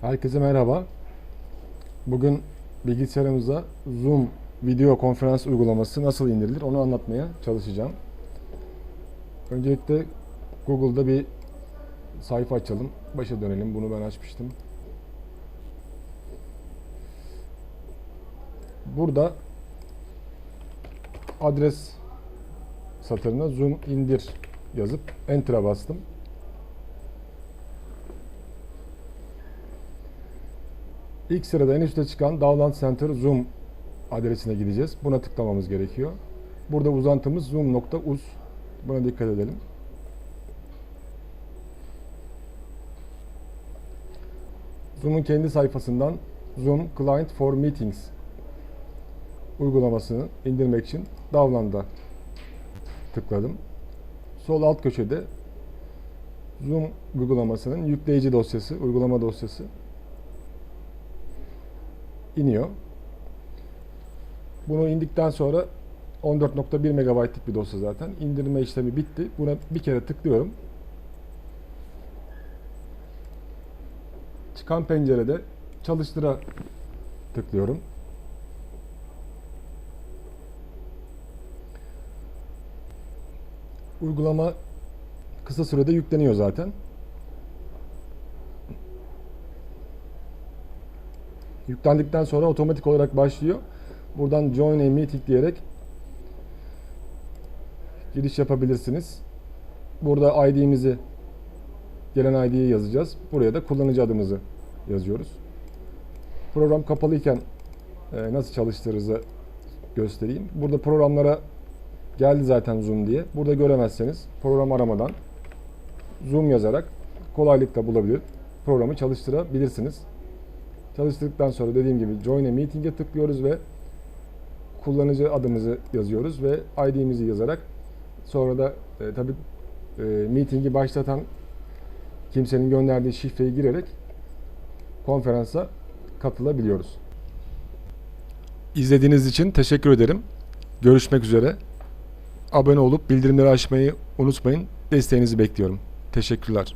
Herkese merhaba. Bugün bilgisayarımıza Zoom video konferans uygulaması nasıl indirilir onu anlatmaya çalışacağım. Öncelikle Google'da bir sayfa açalım. Başa dönelim. Bunu ben açmıştım. Burada adres satırına Zoom indir yazıp Enter'a bastım. İlk sırada en üstte çıkan Download Center Zoom adresine gideceğiz. Buna tıklamamız gerekiyor. Burada uzantımız zoom.uz. Buna dikkat edelim. Zoom'un kendi sayfasından Zoom Client for Meetings uygulamasını indirmek için Download'a tıkladım. Sol alt köşede Zoom uygulamasının yükleyici dosyası, uygulama dosyası iniyor. Bunu indikten sonra 14.1 MB'lik bir dosya zaten. İndirme işlemi bitti. Buna bir kere tıklıyorum. Çıkan pencerede çalıştıra tıklıyorum. Uygulama kısa sürede yükleniyor zaten. Yüklendikten sonra otomatik olarak başlıyor. Buradan Join a Meeting diyerek giriş yapabilirsiniz. Burada ID'mizi gelen ID'yi yazacağız. Buraya da kullanıcı adımızı yazıyoruz. Program kapalıyken e, nasıl çalıştırırızı göstereyim. Burada programlara geldi zaten Zoom diye. Burada göremezseniz program aramadan Zoom yazarak kolaylıkla bulabilir. Programı çalıştırabilirsiniz. Çalıştırdıktan sonra dediğim gibi Join a Meeting'e tıklıyoruz ve kullanıcı adımızı yazıyoruz ve ID'mizi yazarak sonra da e, tabi e, meeting'i başlatan kimsenin gönderdiği şifreyi girerek konferansa katılabiliyoruz. İzlediğiniz için teşekkür ederim. Görüşmek üzere. Abone olup bildirimleri açmayı unutmayın. Desteğinizi bekliyorum. Teşekkürler.